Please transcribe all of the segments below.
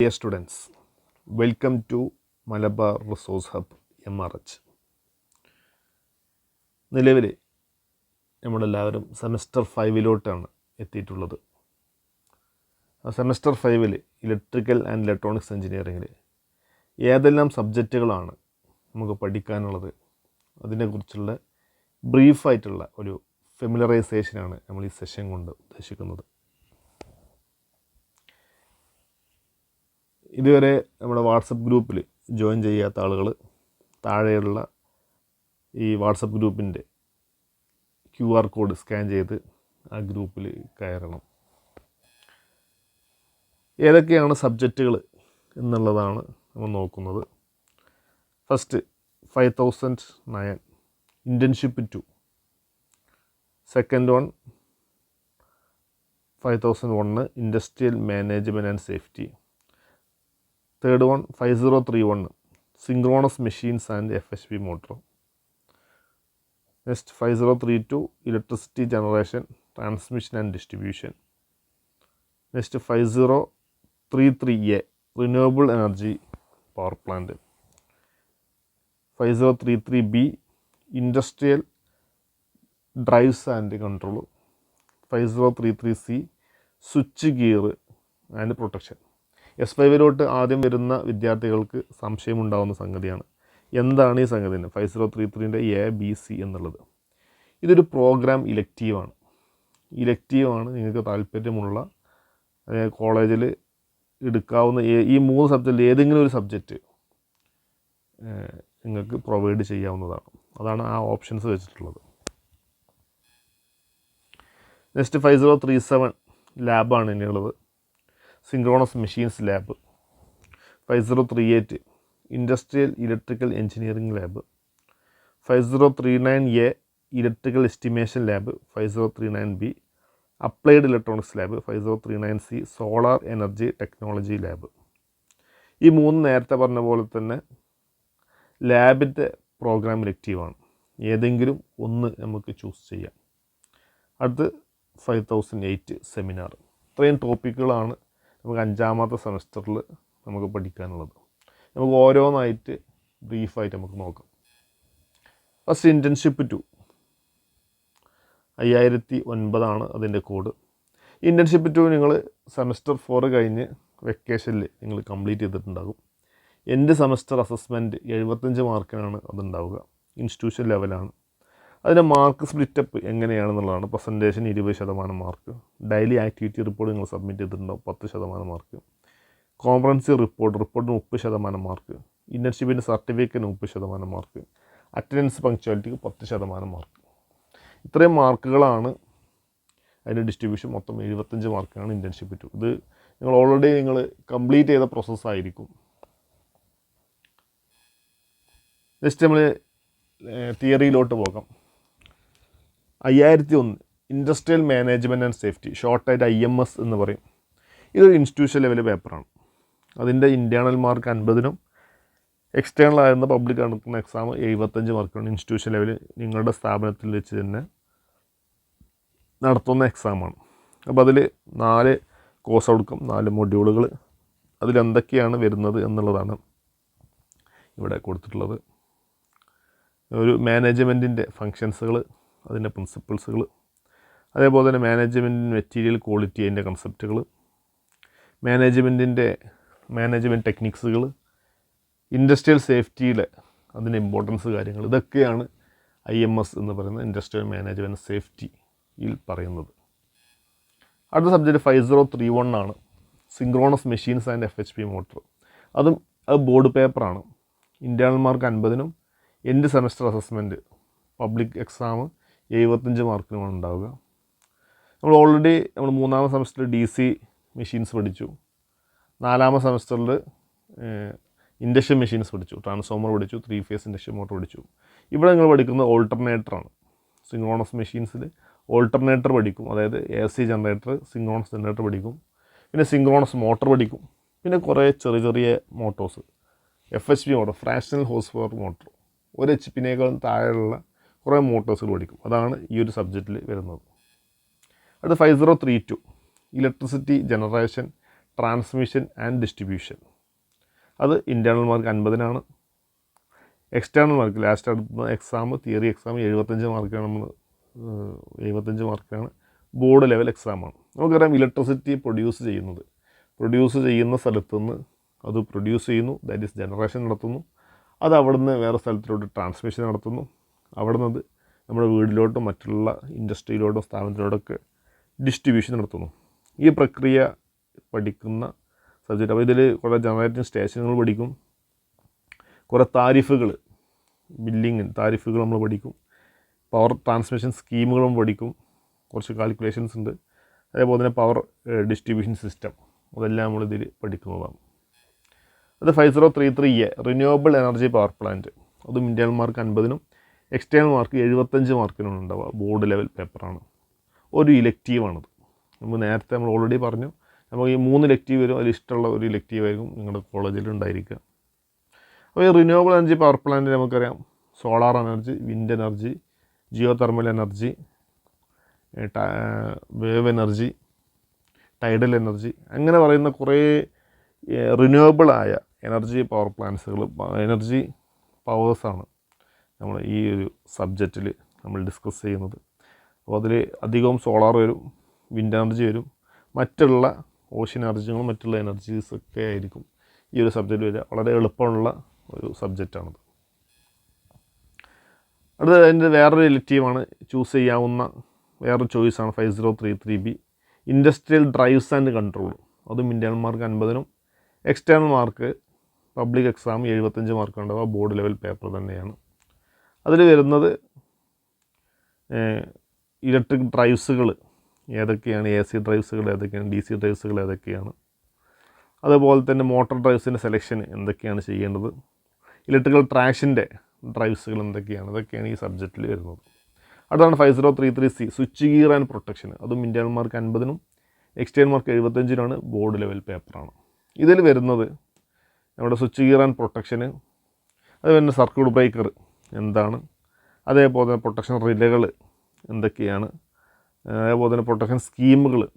Dear students welcome to Malabar resource hub M R H നിലവിൽ നമ്മളെല്ലാവരും semester ഫൈവിലോട്ടാണ് എത്തിയിട്ടുള്ളത്. Semester ഫൈവിൽ ഇലക്ട്രിക്കൽ ആൻഡ് ഇലക്ട്രോണിക്സ് എഞ്ചിനീയറിങ്ങിൽ ഏതെല്ലാം സബ്ജക്റ്റുകളാണ് നമുക്ക് പഠിക്കാനുള്ളത് അതിനെക്കുറിച്ചുള്ള ബ്രീഫായിട്ടുള്ള ഒരു ഫെമിലറൈസേഷനാണ് നമ്മൾ ഈ സെഷൻ കൊണ്ട് ഉദ്ദേശിക്കുന്നത്. ഇതുവരെ നമ്മുടെ വാട്സപ്പ് ഗ്രൂപ്പിൽ ജോയിൻ ചെയ്യാത്ത ആളുകൾ താഴെയുള്ള ഈ വാട്സപ്പ് ഗ്രൂപ്പിന്റെ ക്യു ആർ കോഡ് സ്കാൻ ചെയ്ത് ആ ഗ്രൂപ്പിൽ കയറണം. ഏതൊക്കെയാണ് സബ്ജക്റ്റുകൾ എന്നുള്ളതാണ് നമ്മൾ നോക്കുന്നത്. First five thousand nine internship two second one five thousand one industrial management and safety third one five zero three one synchronous machines and F H P motor next five zero three two electricity generation transmission and distribution next five zero three three A renewable energy power plant five zero three three B industrial drives and control five zero three three C switchgear and protection S ഫൈവിലോട്ട് ആദ്യം വരുന്ന വിദ്യാർത്ഥികൾക്ക് സംശയമുണ്ടാകുന്ന സംഗതിയാണ്. എന്താണ് ഈ സംഗതി? Five zero three ത്രീന്റെ A B C എന്നുള്ളത്. ഇതൊരു പ്രോഗ്രാം ഇലക്റ്റീവാണ്. ഇലക്റ്റീവാണ് നിങ്ങൾക്ക് താല്പര്യമുള്ള കോളേജിൽ എടുക്കാവുന്ന ഈ മൂന്ന് സബ്ജക്റ്റിൽ ഏതെങ്കിലും ഒരു സബ്ജക്റ്റ് നിങ്ങൾക്ക് പ്രൊവൈഡ് ചെയ്യാവുന്നതാണ്. അതാണ് ആ ഓപ്ഷൻസ് വെച്ചിട്ടുള്ളത്. Next five zero three seven ലാബാണ് ഇനിയുള്ളത്. Synchronous machines lab five zero three eight industrial electrical engineering lab five zero three nine A electrical estimation lab five zero three nine B applied electronics lab five zero three nine C solar energy technology lab ഈ മൂന്ന് നേരത്തെ പറഞ്ഞ പോലെ തന്നെ ലാബിന്റെ programme ഇലക്റ്റീവാണ് ഏതെങ്കിലും ഒന്ന് നമുക്ക് choose ചെയ്യാം. അടുത്ത് ഫൈവ് തൗസൻഡ് എയ്റ്റ് സെമിനാർ ഇത്രയും ടോപ്പിക്കുകളാണ് നമുക്ക് അഞ്ചാമത്തെ സെമസ്റ്ററിൽ നമുക്ക് പഠിക്കാനുള്ളത്. നമുക്ക് ഓരോന്നായിട്ട് ബ്രീഫായിട്ട് നമുക്ക് നോക്കാം. First internship two. അയ്യായിരത്തി ഒൻപതാണ് അതിന്റെ കോഡ്. ഇന്റേൺഷിപ്പ് ടു നിങ്ങൾ സെമസ്റ്റർ ഫോർ കഴിഞ്ഞ് വെക്കേഷനിൽ നിങ്ങൾ കംപ്ലീറ്റ് ചെയ്തിട്ടുണ്ടാകും. എന്റെ സെമസ്റ്റർ അസസ്മെന്റ് എഴുപത്തഞ്ച് മാർക്കിനാണ് അതുണ്ടാവുക. ഇൻസ്റ്റിറ്റ്യൂഷൻ ലെവലാണ്. അതിന്റെ മാർക്ക് സ്പ്ലിറ്റപ്പ് എങ്ങനെയാണെന്നുള്ളതാണ്. പ്രസന്റേഷൻ ഇരുപത് ശതമാനം മാർക്ക്. ഡെയിലി ആക്ടിവിറ്റി റിപ്പോർട്ട് നിങ്ങൾ സബ്മിറ്റ് ചെയ്തിട്ടുണ്ടാവും പത്ത് ശതമാനം മാർക്ക്. കോംപ്രഹൻസീവ് റിപ്പോർട്ട് റിപ്പോർട്ടിന് മുപ്പത് ശതമാനം മാർക്ക്. ഇന്റേൺഷിപ്പിന്റെ സർട്ടിഫിക്കറ്റിന് മുപ്പത് ശതമാനം മാർക്ക്. അറ്റൻഡൻസ് പങ്ക്ച്വാലിറ്റിക്ക് പത്ത് ശതമാനം മാർക്ക്. ഇത്രയും മാർക്കുകളാണ് അതിന്റെ ഡിസ്ട്രിബ്യൂഷൻ മൊത്തം എഴുപത്തഞ്ച് മാർക്കാണ് ഇന്റേൺഷിപ്പ് ടു ഇത് നിങ്ങൾ ഓൾറെഡി നിങ്ങൾ കംപ്ലീറ്റ് ചെയ്ത പ്രോസസ്സായിരിക്കും ജസ്റ്റ് നമ്മൾ തിയറിയിലോട്ട് പോകാം. അയ്യായിരത്തി ഒന്ന് ഇൻഡസ്ട്രിയൽ മാനേജ്മെന്റ് ആൻഡ് സേഫ്റ്റി ഷോർട്ടായിട്ട് ഐ എം എസ് എന്ന് പറയും. ഇതൊരു ഇൻസ്റ്റിറ്റ്യൂഷൻ ലെവൽ പേപ്പറാണ് അതിന്റെ ഇന്റേണൽ മാർക്ക് അൻപതിനും എക്സ്റ്റേണൽ ആയിരുന്ന പബ്ലിക് നടക്കുന്ന എക്സാം എഴുപത്തഞ്ച് മാർക്കാണ് ഇൻസ്റ്റിറ്റ്യൂഷൻ ലെവൽ നിങ്ങളുടെ സ്ഥാപനത്തിൽ വെച്ച് തന്നെ നടത്തുന്ന എക്സാമാണ് അപ്പോൾ അതിൽ നാല് കോഴ്സ് കൊടുക്കും നാല് മൊഡ്യൂളുകൾ അതിലെന്തൊക്കെയാണ് വരുന്നത് എന്നുള്ളതാണ് ഇവിടെ കൊടുത്തിട്ടുള്ളത്. ഒരു മാനേജ്മെന്റിന്റെ ഫങ്ഷൻസുകൾ അതിന്റെ പ്രിൻസിപ്പിൾസുകൾ. അതേപോലെ തന്നെ മാനേജ്മെന്റ് മെറ്റീരിയൽ ക്വാളിറ്റി അതിന്റെ കൺസെപ്റ്റുകൾ. മാനേജ്മെന്റിന്റെ മാനേജ്മെന്റ് ടെക്നിക്സുകൾ. ഇൻഡസ്ട്രിയൽ സേഫ്റ്റിയിലെ അതിന്റെ ഇമ്പോർട്ടൻസ് കാര്യങ്ങൾ. ഇതൊക്കെയാണ് ഐ എം എസ് എന്ന് പറയുന്ന ഇൻഡസ്ട്രിയൽ മാനേജ്മെന്റ് സേഫ്റ്റിയിൽ പറയുന്നത്. അടുത്ത subject five zero three one ആണ്. Synchronous machines and F H P motor. അതും അത് ബോർഡ് പേപ്പറാണ്. Internal mark അൻപതിനും end semester assessment public exam എഴുപത്തഞ്ച് മാർക്കിനുമാണ് ഉണ്ടാവുക. നമ്മൾ ഓൾറെഡി നമ്മൾ മൂന്നാമത്തെ സെമസ്റ്ററിൽ ഡി സി മെഷീൻസ് പഠിച്ചു. നാലാമത്തെ സെമസ്റ്ററിൽ ഇൻഡക്ഷൻ മെഷീൻസ് പഠിച്ചു. ട്രാൻസ്ഫോമർ പഠിച്ചു ത്രീ ഫേസ് ഇൻഡക്ഷൻ മോട്ടർ പഠിച്ചു. ഇവിടെ നിങ്ങൾ പഠിക്കുന്നത് ഓൾട്ടർനേറ്ററാണ് സിങ്ക്രോണസ് മെഷീൻസിൽ ഓൾട്ടർനേറ്റർ പഠിക്കും. അതായത് A C generator synchronous generator പഠിക്കും. പിന്നെ സിങ്ക്രോണസ് മോട്ടോർ പഠിക്കും. പിന്നെ കുറേ ചെറിയ ചെറിയ motors F H P motor fractional horse power motor ഒരു എച്ച് പിന്നേക്കാളും താഴെയുള്ള കുറേ മോട്ടോഴ്സുകൾ പഠിക്കും അതാണ് ഈ ഒരു സബ്ജക്റ്റിൽ വരുന്നത്. അടുത്ത five zero three two. Electricity generation transmission and distribution. അത് ഇന്റേർണൽ മാർക്ക് അൻപതിനാണ്. എക്സ്റ്റേണൽ മാർക്ക് ലാസ്റ്റ് അടുത്ത എക്സാം തിയറി എക്സാം എഴുപത്തഞ്ച് മാർക്കാണ് നമ്മൾ എഴുപത്തഞ്ച് മാർക്കാണ്. ബോർഡ് ലെവൽ എക്സാമാണ്. നമുക്കറിയാം ഇലക്ട്രിസിറ്റി പ്രൊഡ്യൂസ് ചെയ്യുന്നത്. പ്രൊഡ്യൂസ് ചെയ്യുന്ന സ്ഥലത്തുനിന്ന് അത് പ്രൊഡ്യൂസ് ചെയ്യുന്നു. ദാറ്റ് ഈസ് ജനറേഷൻ നടത്തുന്നു. അത് അവിടുന്ന് വേറെ സ്ഥലത്തിലോട്ട് ട്രാൻസ്മിഷൻ നടത്തുന്നു. അവിടെ നിന്ന് നമ്മുടെ വീട്ടിലോട്ടും മറ്റുള്ള ഇൻഡസ്ട്രിയിലോട്ടും സ്ഥാപനത്തിലോട്ടൊക്കെ ഡിസ്ട്രിബ്യൂഷൻ നടത്തുന്നു. ഈ പ്രക്രിയ പഠിക്കുന്ന സബ്ജക്റ്റ് അപ്പോൾ ഇതിൽ കുറേ ജനറേറ്റിംഗ് സ്റ്റേഷനുകൾ പഠിക്കും. കുറേ താരിഫുകൾ ബില്ലിങ് താരിഫുകൾ നമ്മൾ പഠിക്കും. പവർ ട്രാൻസ്മിഷൻ സ്കീമുകളും പഠിക്കും. കുറച്ച് കാൽക്കുലേഷൻസ് ഉണ്ട്. അതേപോലെ തന്നെ പവർ ഡിസ്ട്രിബ്യൂഷൻ സിസ്റ്റം അതെല്ലാം നമ്മളിതിൽ പഠിക്കുന്നതാണ്. അത് five zero three three A renewable energy power plant അതും ഇന്ത്യന്മാർക്ക് അൻപതിനും എക്സ്റ്റേണൽ മാർക്ക് എഴുപത്തഞ്ച് മാർക്കിനാണ് ഉണ്ടാവുക ബോർഡ് ലെവൽ പേപ്പറാണ് ഒരു ഇലക്റ്റീവാണത് നമ്മൾ നേരത്തെ നമ്മൾ ഓൾറെഡി പറഞ്ഞു നമുക്ക് ഈ മൂന്ന് ഇലക്റ്റീവ് വരും അതിൽ ഇഷ്ടമുള്ള ഒരു ഇലക്റ്റീവ് ആയിരിക്കും നിങ്ങളുടെ കോളേജിൽ ഉണ്ടായിരിക്കുക. അപ്പോൾ ഈ റിന്യൂവബിൾ എനർജി പവർ പ്ലാന്റ് നമുക്കറിയാം. Solar energy wind energy geothermal energy wave energy tidal energy അങ്ങനെ പറയുന്ന കുറേ റിന്യൂവബിൾ ആയ എനർജി പവർ പ്ലാന്റ്സുകൾ എനർജി പവേഴ്സാണ് നമ്മൾ ഈ ഒരു സബ്ജക്റ്റിൽ നമ്മൾ ഡിസ്കസ് ചെയ്യുന്നത്. അപ്പോൾ അതിൽ അധികവും സോളാർ വരും വിൻഡ് എനർജി വരും. മറ്റുള്ള ഓഷ്യൻ എനർജികളും മറ്റുള്ള എനർജീസ് ഒക്കെ ആയിരിക്കും ഈ ഒരു സബ്ജക്റ്റ് വരിക. വളരെ എളുപ്പമുള്ള ഒരു സബ്ജക്റ്റാണത് അത് അതിന്റെ വേറൊരു ഇലക്റ്റീവാണ് ചൂസ് ചെയ്യാവുന്ന വേറൊരു ചോയ്സാണ് five zero three three B industrial drives and control അതും ഇന്റേണൽ മാർക്ക് അൻപതിനും എക്സ്റ്റേണൽ മാർക്ക് പബ്ലിക് എക്സാം എഴുപത്തഞ്ച് മാർക്ക് ഉണ്ടാവുക ബോർഡ് ലെവൽ പേപ്പർ തന്നെയാണ്. അതിൽ വരുന്നത് ഇലക്ട്രിക് ഡ്രൈവ്സുകൾ ഏതൊക്കെയാണ് എ സി ഡ്രൈവ്സുകൾ ഏതൊക്കെയാണ് ഡി സി ഡ്രൈവ്സുകൾ ഏതൊക്കെയാണ്. അതുപോലെ തന്നെ മോട്ടോർ ഡ്രൈവ്സിന്റെ സെലക്ഷൻ എന്തൊക്കെയാണ് ചെയ്യേണ്ടത് ഇലക്ട്രിക്കൽ ട്രാഷിന്റെ ഡ്രൈവ്സുകൾ എന്തൊക്കെയാണ് ഇതൊക്കെയാണ് ഈ സബ്ജക്റ്റിൽ വരുന്നത്. അടുത്താണ് five zero three three C switchgear and protection. അതും ഇന്ത്യൻ മാർക്ക് അൻപതിനും എക്സ്റ്റേൺ മാർക്ക് എഴുപത്തഞ്ചിനാണ് ബോർഡ് ലെവൽ പേപ്പറാണ്. ഇതിൽ വരുന്നത് നമ്മുടെ സ്വിച്ച് ഗിയർ ആൻഡ് പ്രൊട്ടക്ഷന് അത് വരുന്ന സർക്യൂട്ട് ബ്രേക്കർ എന്താണ്? അതേപോലെ തന്നെ പ്രൊട്ടക്ഷൻ റിലകൾ എന്തൊക്കെയാണ്? അതേപോലെ തന്നെ പ്രൊട്ടക്ഷൻ സ്കീമുകൾ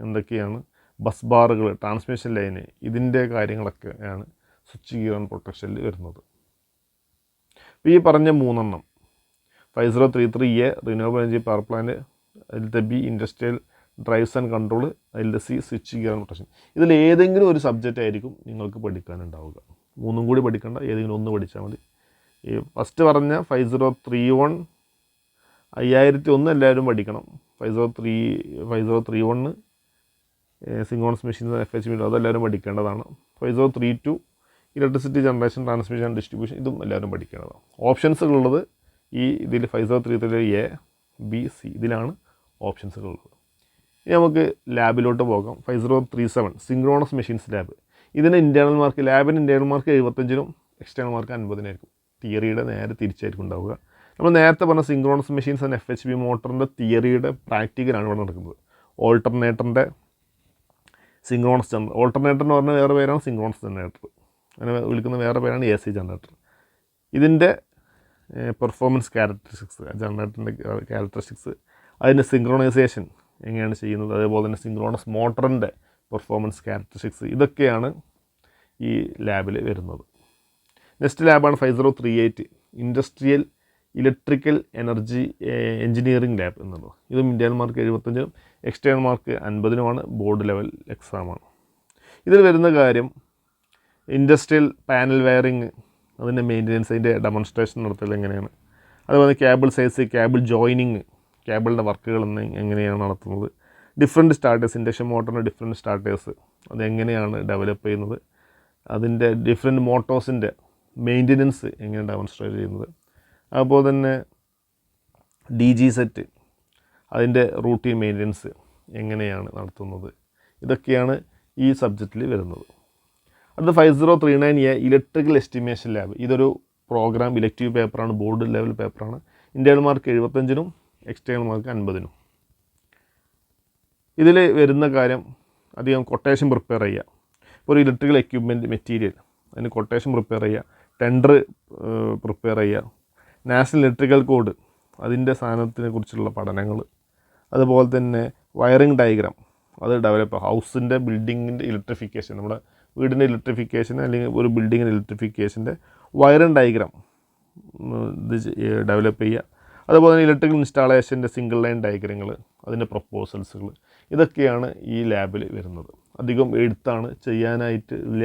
എന്തൊക്കെയാണ്? ബസ് ബാറുകൾ ട്രാൻസ്മിഷൻ ലൈന് ഇതിന്റെ കാര്യങ്ങളൊക്കെയാണ് സ്വിച്ച് ഗിയർ പ്രൊട്ടക്ഷനിൽ വരുന്നത്. ഈ പറഞ്ഞ മൂന്നെണ്ണം five zero three three A renewable energy power plant അതിലത്തെ B industrial drives and control അതിലത്തെ സി സ്വിച്ച് ഗിയർ പ്രൊട്ടക്ഷൻ ഇതിൽ ഏതെങ്കിലും ഒരു സബ്ജക്റ്റ് ആയിരിക്കും നിങ്ങൾക്ക് പഠിക്കാനുണ്ടാവുക. മൂന്നും കൂടി പഠിക്കേണ്ട ഏതെങ്കിലും ഒന്ന് പഠിച്ചാൽ മതി. ഈ ഫസ്റ്റ് പറഞ്ഞ ഫൈവ് സീറോ ത്രീ വൺ അയ്യായിരത്തി ഒന്ന് എല്ലാവരും പഠിക്കണം. Five zero three five zero three one synchronous machines F H motor അതെല്ലാവരും പഠിക്കേണ്ടതാണ്. Five zero three two electricity generation transmission distribution ഇതും എല്ലാവരും പഠിക്കേണ്ടതാണ്. ഓപ്ഷൻസുകളുള്ളത് ഈ ഇതിൽ five zero three three A B C ഇതിലാണ് ഓപ്ഷൻസുകളുള്ളത് ഇനി നമുക്ക് ലാബിലോട്ട് പോകാം. Five zero three seven synchronous machines lab ഇതിന് ഇന്റേർണൽ മാർക്ക് ലാബിന് ഇന്റേർണൽ മാർക്ക് എഴുപത്തഞ്ചിനും എക്സ്റ്റേണൽ മാർക്ക് അൻപതിനായിരിക്കും തിയറിയുടെ നേരെ തിരിച്ചായിരിക്കും ഉണ്ടാവുക. നമ്മൾ നേരത്തെ പറഞ്ഞ synchronous machines and F H B മോട്ടറിന്റെ തിയറിയുടെ പ്രാക്ടിക്കലാണ് ഇവിടെ നടക്കുന്നത്. ഓൾട്ടർനേറ്ററിന്റെ സിങ്ക്രോണസ് ജനറേറ്റർ ഓൾട്ടർനേറ്റർ എന്ന് പറഞ്ഞ വേറെ പേരാണ് സിങ്ക്രോണസ് ജനറേറ്റർ അങ്ങനെ വിളിക്കുന്ന വേറെ പേരാണ് എ സി ജനറേറ്റർ ഇതിന്റെ പെർഫോമൻസ് ക്യാരക്ടറിസ്റ്റിക്സ് ജനറേറ്ററിന്റെ ക്യാരക്ടറിസ്റ്റിക്സ് അതിന്റെ സിങ്ക്രോണൈസേഷൻ എങ്ങനെയാണ് ചെയ്യുന്നത്? അതേപോലെ തന്നെ സിങ്ക്രോണസ് മോട്ടറിന്റെ പെർഫോമൻസ് ക്യാരക്ടറിസ്റ്റിക്സ് ഇതൊക്കെയാണ് ഈ ലാബിൽ വരുന്നത്. Next ലാബാണ് five zero three eight industrial electrical energy engineering lab എന്നുള്ളത്. ഇതും ഇന്ത്യൻ മാർക്ക് എഴുപത്തഞ്ചിനും എക്സ്റ്റേണൽ മാർക്ക് അൻപതിനുമാണ് ബോർഡ് ലെവൽ എക്സാമാണ് ഇതിൽ വരുന്ന കാര്യം ഇൻഡസ്ട്രിയൽ പാനൽ വയറിങ് അതിന്റെ മെയിന്റനൻസ് അതിന്റെ ഡെമോൺസ്ട്രേഷൻ നടത്തൽ എങ്ങനെയാണ്? അതുപോലെ കേബിൾ സൈസ് കേബിൾ ജോയിനിങ് കേബിളിന്റെ വർക്കുകൾ എങ്ങനെയാണ് നടത്തുന്നത്? ഡിഫറെന്റ് സ്റ്റാർട്ടേഴ്സ് ഇൻഡക്ഷൻ മോട്ടറിന്റെ ഡിഫറെന്റ് സ്റ്റാർട്ടേഴ്സ് അതെങ്ങനെയാണ് ഡെവലപ്പ് ചെയ്യുന്നത്? അതിന്റെ ഡിഫറെന്റ് മോട്ടോഴ്സിന്റെ മെയിന്റനൻസ് എങ്ങനെ ഡെമോൺസ്ട്രേറ്റ് ചെയ്യുന്നത്? അതുപോലെ തന്നെ ഡി ജി സെറ്റ് അതിന്റെ റൂട്ടീൻ മെയിന്റനൻസ് എങ്ങനെയാണ് നടത്തുന്നത്? ഇതൊക്കെയാണ് ഈ സബ്ജക്റ്റിൽ വരുന്നത്. അത് five zero three nine A electrical estimation lab ഇതൊരു പ്രോഗ്രാം ഇലക്റ്റീവ് പേപ്പറാണ് ബോർഡ് ലെവൽ പേപ്പറാണ് ഇന്റേണൽ മാർക്ക് എഴുപത്തഞ്ചിനും എക്സ്റ്റേണൽ മാർക്ക് അൻപതിനും. ഇതിൽ വരുന്ന കാര്യം അധികം കൊട്ടേഷൻ പ്രിപ്പയർ ചെയ്യുക. ഇപ്പോൾ ഒരു ഇലക്ട്രിക്കൽ എക്യുപ്മെന്റ് മെറ്റീരിയൽ അതിന് കൊട്ടേഷൻ പ്രിപ്പയർ ചെയ്യുക. ടെൻഡർ പ്രിപ്പയർ ചെയ്യുക. നാഷണൽ ഇലക്ട്രിക്കൽ കോഡ് അതിന്റെ സാധനത്തിനെ കുറിച്ചുള്ള പഠനങ്ങൾ. അതുപോലെ തന്നെ വയറിംഗ് ഡയഗ്രാം അത് ഡെവലപ്പ് ഹൗസിന്റെ ബിൽഡിങ്ങിന്റെ ഇലക്ട്രിഫിക്കേഷൻ നമ്മുടെ വീടിന്റെ ഇലക്ട്രിഫിക്കേഷൻ അല്ലെങ്കിൽ ഒരു ബിൽഡിങ്ങിന്റെ ഇലക്ട്രിഫിക്കേഷന്റെ വയറിംഗ് ഡയഗ്രാം ഇത് ഡെവലപ്പ് ചെയ്യുക. അതുപോലെ തന്നെ ഇലക്ട്രിക്കൽ ഇൻസ്റ്റാളേഷന്റെ സിംഗിൾ ലൈൻ ഡയഗ്രങ്ങൾ അതിന്റെ പ്രപ്പോസൽസുകൾ ഇതൊക്കെയാണ് ഈ ലാബിൽ വരുന്നത്. അധികം എഴുത്താണ് ചെയ്യാനായിട്ട് ഇല്ല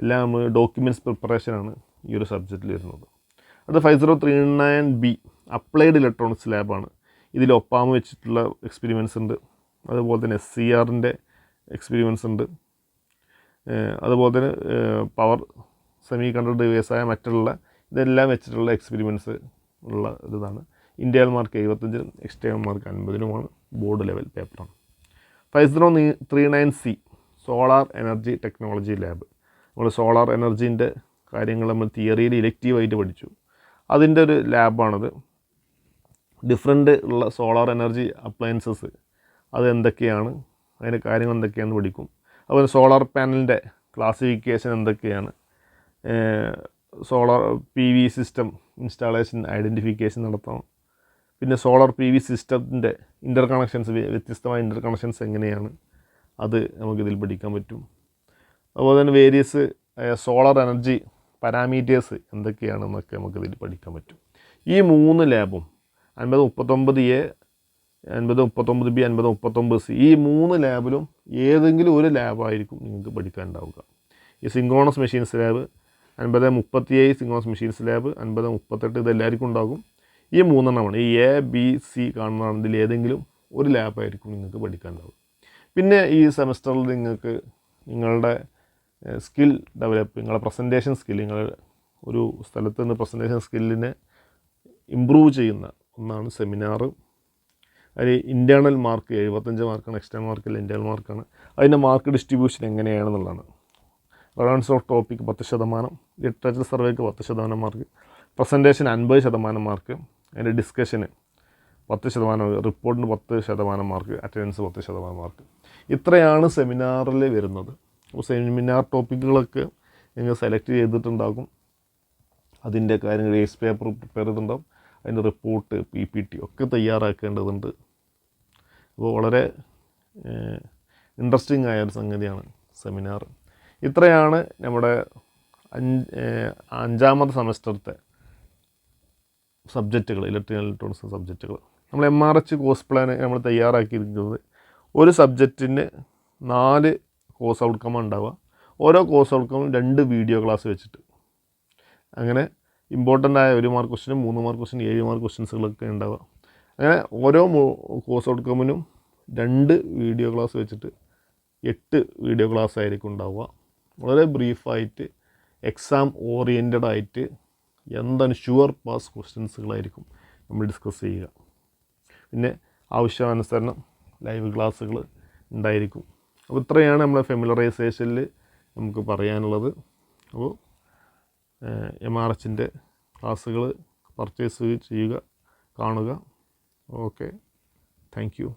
എല്ലാം ഡോക്യുമെന്റ്സ് പ്രിപ്പറേഷനാണ് ഈ ഒരു സബ്ജക്റ്റിൽ വരുന്നത്. അത് five zero three nine B applied electronics ലാബാണ് ഇതിൽ ഒപ്പാമ വെച്ചിട്ടുള്ള എക്സ്പെരിമെൻസ് ഉണ്ട്. അതുപോലെ തന്നെ എസ് സി ആറിന്റെ എക്സ്പെരിമെൻസ് ഉണ്ട്. അതുപോലെ തന്നെ പവർ സെമി കണ്ടക്ടർ ഡിവൈസായ മറ്റുള്ള ഇതെല്ലാം വെച്ചിട്ടുള്ള എക്സ്പെരിമെൻസ് ഉള്ള ഇതാണ്. ഇന്ത്യൻ മാർക്ക് എഴുപത്തഞ്ചിനും എക്സ്റ്റേണൽ മാർക്ക് അൻപതിനുമാണ് ബോർഡ് ലെവൽ പേപ്പറാണ് five zero three nine C solar energy technology lab നമ്മൾ സോളാർ എനർജീന്റെ കാര്യങ്ങൾ നമ്മൾ തിയറിയിൽ ഇലക്റ്റീവായിട്ട് പഠിച്ചു. അതിന്റെ ഒരു ലാബാണത്. ഡിഫറെന്റ് ഉള്ള സോളാർ എനർജി അപ്ലയൻസസ് അത് എന്തൊക്കെയാണ്? അതിന്റെ കാര്യങ്ങൾ എന്തൊക്കെയാണെന്ന് പഠിക്കും. അതുപോലെ സോളാർ പാനലിന്റെ ക്ലാസിഫിക്കേഷൻ എന്തൊക്കെയാണ്? Solar P V system installation identification നടത്തണം. പിന്നെ സോളാർ പി വി സിസ്റ്റത്തിന്റെ ഇന്റർ കണക്ഷൻസ് വ്യത്യസ്തമായ ഇന്റർ കണക്ഷൻസ് എങ്ങനെയാണ്? അത് നമുക്കിതിൽ പഠിക്കാൻ പറ്റും. അതുപോലെ തന്നെ വേരിയസ് സോളാർ എനർജി പാരാമീറ്റേഴ്സ് എന്തൊക്കെയാണെന്നൊക്കെ നമുക്കിതിൽ പഠിക്കാൻ പറ്റും. ഈ മൂന്ന് ലാബും അൻപത് മുപ്പത്തൊമ്പത് എ അൻപത് മുപ്പത്തൊമ്പത് ബി അൻപത് മുപ്പത്തൊമ്പത് സി ഈ മൂന്ന് ലാബിലും ഏതെങ്കിലും ഒരു ലാബായിരിക്കും നിങ്ങൾക്ക് പഠിക്കാൻ ഉണ്ടാവുക. ഈ സിങ്കോണസ് മെഷീൻസ് ലാബ് അൻപത് മുപ്പത്തി ഏഴ് സിങ്കോണസ് മെഷീൻസ് ലാബ് അൻപത് മുപ്പത്തെട്ട് ഇതെല്ലാവർക്കും ഉണ്ടാകും. ഈ മൂന്നെണ്ണമാണ് ഈ എ ബി സി കാണുന്നതാണെങ്കിൽ ഇതിൽ ഏതെങ്കിലും ഒരു ലാബായിരിക്കും നിങ്ങൾക്ക് പഠിക്കാൻ ഉണ്ടാവുക. പിന്നെ ഈ സെമസ്റ്ററിൽ നിങ്ങൾക്ക് നിങ്ങളുടെ സ്കിൽ ഡെവലപ്പ് നിങ്ങളുടെ പ്രസന്റേഷൻ സ്കിൽ നിങ്ങൾ ഒരു സ്ഥലത്ത് നിന്ന് പ്രസന്റേഷൻ സ്കില്ലിനെ ഇമ്പ്രൂവ് ചെയ്യുന്ന ഒന്നാണ് സെമിനാർ അതിൽ ഇന്റേർണൽ മാർക്ക് എഴുപത്തഞ്ച് മാർക്കാണ് എക്സ്റ്റേണൽ മാർക്കിൽ ഇന്റേർണൽ മാർക്കാണ് അതിന്റെ മാർക്ക് ഡിസ്ട്രിബ്യൂഷൻ എങ്ങനെയാണെന്നുള്ളതാണ്. റെലവൻസ് ഓഫ് ടോപ്പിക്ക് പത്ത് ശതമാനം ലിറ്ററേച്ചർ സർവേക്ക് പത്ത് ശതമാനം മാർക്ക് പ്രസന്റേഷൻ അൻപത് ശതമാനം മാർക്ക് അതിന്റെ ഡിസ്കഷന് പത്ത് ശതമാനം റിപ്പോർട്ടിന് പത്ത് ശതമാനം മാർക്ക് അറ്റൻഡൻസ് പത്ത് ശതമാനം മാർക്ക് ഇത്രയാണ് സെമിനാറിൽ വരുന്നത്. സെമിനാർ ടോപ്പിക്കുകളൊക്കെ ഞങ്ങൾ സെലക്ട് ചെയ്തിട്ടുണ്ടാകും. അതിന്റെ കാര്യങ്ങൾ ഏസ് പേപ്പർ പ്രിപ്പയർ ചെയ്തിട്ടുണ്ടാകും. അതിന്റെ റിപ്പോർട്ട് പി പി ടി ഒക്കെ തയ്യാറാക്കേണ്ടതുണ്ട്. അപ്പോൾ വളരെ ഇൻട്രസ്റ്റിംഗ് ആയ ഒരു സംഗതിയാണ് സെമിനാർ ഇത്രയാണ് നമ്മുടെ അഞ്ച് അഞ്ചാമത് സെമസ്റ്ററത്തെ സബ്ജക്റ്റുകൾ ഇലക്ട്രിക്കൽ ഇലക്ട്രോണിക്സ് സബ്ജക്റ്റുകൾ നമ്മൾ M R H course plan നമ്മൾ തയ്യാറാക്കിയിരിക്കുന്നത്. ഒരു സബ്ജക്റ്റിന് നാല് കോഴ്സ് ഔട്ട്കം ഉണ്ടാവുക. ഓരോ കോഴ്സ് ഔട്ട്കമും രണ്ട് വീഡിയോ ക്ലാസ് വെച്ചിട്ട്. അങ്ങനെ ഇമ്പോർട്ടന്റ് ആയ ഒരു മാർക്ക് ക്വസ്റ്റിനും മൂന്ന് മാർക്ക് ക്വസ്റ്റിനും ഏഴ് മാർക്ക് ക്വസ്റ്റ്യൻസുകളൊക്കെ ഉണ്ടാവുക. അങ്ങനെ ഓരോ കോഴ്സ് ഔട്ട്കമിനും രണ്ട് വീഡിയോ ക്ലാസ് വെച്ചിട്ട് എട്ട് വീഡിയോ ക്ലാസ് ആയിരിക്കും ഉണ്ടാവുക. വളരെ ബ്രീഫായിട്ട് എക്സാം ഓറിയന്റഡ് ആയിട്ട് എന്താണ് ഷുവർ പാസ് ക്വസ്റ്റ്യൻസുകളായിരിക്കും നമ്മൾ ഡിസ്കസ് ചെയ്യുക. പിന്നെ ആവശ്യാനുസരണം ലൈവ് ക്ലാസ്സുകൾ ഉണ്ടായിരിക്കും. അപ്പോൾ ഇത്രയാണ് നമ്മളെ ഫെമിലറൈസേഷനിൽ നമുക്ക് പറയാനുള്ളത്. അപ്പോൾ എം ആർ എച്ചിന്റെ ക്ലാസ്സുകൾ പർച്ചേസ് ചെയ്യുക കാണുക. Okay thank you